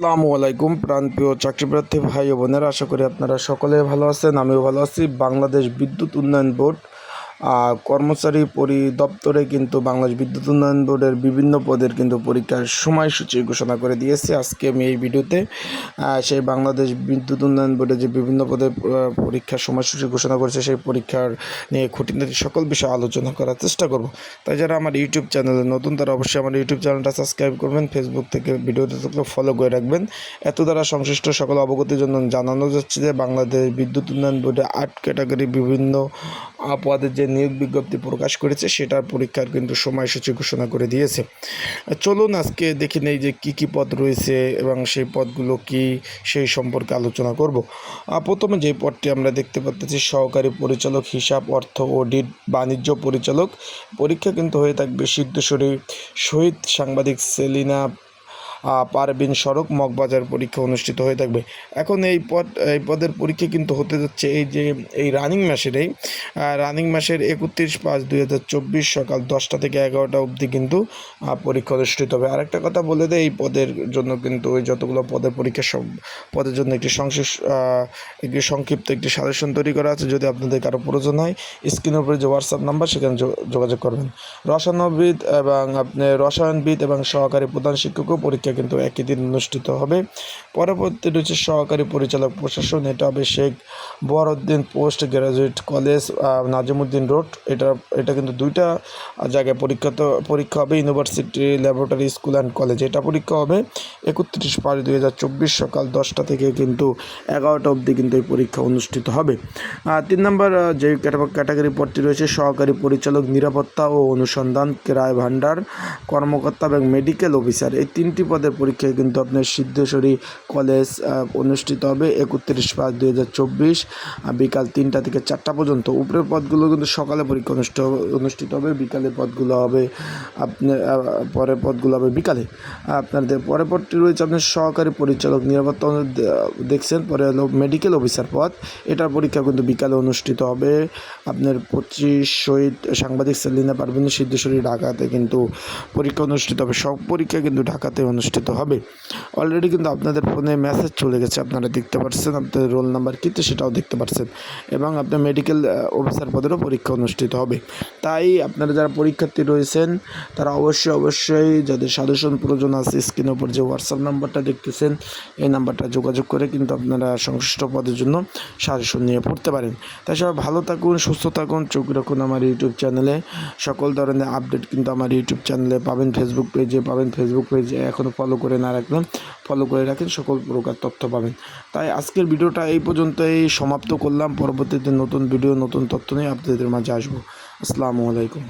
আসসালামু আলাইকুম প্রাণপ্রিয় চাকরিপ্রার্থী ভাই ও বোনেরা, আশা করি আপনারা সকলে ভালো আছেন, আমিও ভালো আছি। বাংলাদেশ বিদ্যুৎ উন্নয়ন বোর্ড কর্মচারী পরিদপ্তরে কিন্তু বাংলাদেশ বিদ্যুৎ উন্নয়ন বোর্ডের বিভিন্ন পদের কিন্তু পরীক্ষার সময়সূচি ঘোষণা করে দিয়েছে। আজকে আমি এই ভিডিওতে সেই বাংলাদেশ বিদ্যুৎ উন্নয়ন বোর্ডে যে বিভিন্ন পদের পরীক্ষার সময়সূচি ঘোষণা করেছে, সেই পরীক্ষার নিয়ে খুঁটিনাটি সকল বিষয়ে আলোচনা করার চেষ্টা করব। তাই যারা আমার ইউটিউব চ্যানেলে নতুন, তারা অবশ্যই আমার ইউটিউব চ্যানেলটা সাবস্ক্রাইব করবেন ফেসবুক থেকে ভিডিওতে ফলো করে রাখবেন। এত দ্বারা সংশ্লিষ্ট সকল অবগতির জন্য জানানো যাচ্ছে যে, বাংলাদেশ বিদ্যুৎ উন্নয়ন বোর্ডে আট ক্যাটাগরি বিভিন্ন পদের যে নিয়োগ বিজ্ঞপ্তি প্রকাশ করেছে, সেটার পরীক্ষার কিন্তু সময়সূচি ঘোষণা করে দিয়েছে। চলুন আজকে দেখে নেই যে কি কি পদ রয়েছে এবং সেই পদগুলো কি সেই সম্পর্কে আলোচনা করব। প্রথমে যে পদটি আমরা দেখতে পাচ্ছি, সহকারী পরিচালক, হিসাব, অর্থ অডিট বাণিজ্য পরিচালক। পরীক্ষা কিন্তু হয়ে থাকবে সিদ্ধেশ্বরী শহীদ সাংবাদিক সেলিনা পারবিন সড়ক মগবাজার পরীক্ষা অনুষ্ঠিত হয়ে থাকবে। এখন এই পদ, এই পদের পরীক্ষা কিন্তু হতে যাচ্ছে এই যে, এই রানিং মাসের এই রানিং মাসের একত্রিশ পাঁচ দুই হাজার চব্বিশ সকাল দশটা থেকে এগারোটা অবধি কিন্তু পরীক্ষা অনুষ্ঠিত হবে। আরেকটা কথা বলে দেয় এই পদের জন্য কিন্তু ওই যতগুলো পদের পরীক্ষা সব, পদের জন্য একটি সংশ্লিষ্ট একটি সংক্ষিপ্ত একটি সাজেশন তৈরি করা আছে। যদি আপনাদের কারও প্রয়োজন হয় স্ক্রিনের উপরে যে হোয়াটসঅ্যাপ নাম্বার সেখানে যোগাযোগ করবেন। রসায়নবিদ এবং আপনি রসায়নবিদ এবং সহকারী প্রধান শিক্ষকও পরীক্ষা কিন্তু একই দিন অনুষ্ঠিত হবে। পরবর্তী রয়েছে সহকারী পরিচালক প্রশাসন, এটা হবে Sheikh Boruddin post graduate college Nazimuddin road. এটা এটা কিন্তু দুইটা জায়গায় পরীক্ষা তো পরীক্ষা হবে, university, laboratory, school and college. এটা পরীক্ষা হবে একত্রিশ পাঁচ দুই হাজার চব্বিশ সকাল দশটা থেকে কিন্তু এগারোটা অবধি কিন্তু এই পরীক্ষা অনুষ্ঠিত হবে। তিন নম্বর যে ক্যাটাগরি পদটি রয়েছে, সহকারী পরিচালক নিরাপত্তা ও অনুসন্ধান, ক্রয় ভাণ্ডার, কর্মকর্তা এবং মেডিকেল অফিসার। এই তিনটি পদের পরীক্ষায় কিন্তু আপনার সিদ্ধেশ্বরী কলেজ অনুষ্ঠিত হবে একত্রিশ পাঁচ দুই হাজার চব্বিশ বিকাল তিনটা থেকে চারটা পর্যন্ত। উপরের পদগুলো কিন্তু সকালে পরীক্ষা অনুষ্ঠিত অনুষ্ঠিত হবে বিকালে পদগুলো হবে আপনার পরের পদগুলো হবে বিকালে। আপনাদের পরের পদটি রয়েছে আপনার সহকারী পরিচালক নিরাপত্তা দেখছেন, পরে হলো মেডিকেল অফিসার পদ। এটার পরীক্ষা কিন্তু বিকালে অনুষ্ঠিত হবে। আপনার পঁচিশ শহীদ সাংবাদিক সেলিনা পারভিন সিদ্ধেশ্বরী ঢাকাতে কিন্তু পরীক্ষা অনুষ্ঠিত হবে। সব পরীক্ষা কিন্তু ঢাকাতে অনুষ্ঠিত হবে। অলরেডি কিন্তু আপনাদের ফোনে মেসেজ চলে গেছে, আপনারা দেখতে পাচ্ছেন আপনাদের রোল নাম্বার কীতে সেটাও দেখতে পাচ্ছেন এবং আপনার মেডিকেল অফিসার পদেরও পরীক্ষা অনুষ্ঠিত হবে। তাই আপনারা যারা পরীক্ষার্থী রয়েছেন তারা অবশ্যই অবশ্যই যাদের সাজেশন প্রয়োজন আছে স্ক্রিনের উপর যে হোয়াটসঅ্যাপ নাম্বারটা দেখতেছেন, এই নাম্বারটা যোগাযোগ করে কিন্তু আপনারা সংশ্লিষ্ট পদের জন্য সাজেশন নিয়ে পড়তে পারেন। তাছাড়া ভালো থাকুন, সুস্থ থাকুন, চোখ রাখুন আমার ইউটিউব চ্যানেলে। সকল ধরনের আপডেট কিন্তু আমার ইউটিউব চ্যানেলে পাবেন ফেসবুক পেজে পাবেন ফেসবুক পেজে এখনও ফলো করে না রাখলেন ফলো করে রাখেন, সকল প্রকার তথ্য পাবেন। তাই আজকের ভিডিওটা এই পর্যন্তই, সমাপ্ত করলাম, পরবর্তীতে নতুন ভিডিও নতুন তথ্য নিয়ে আপনাদের মাঝে আসব। আসসালামু আলাইকুম।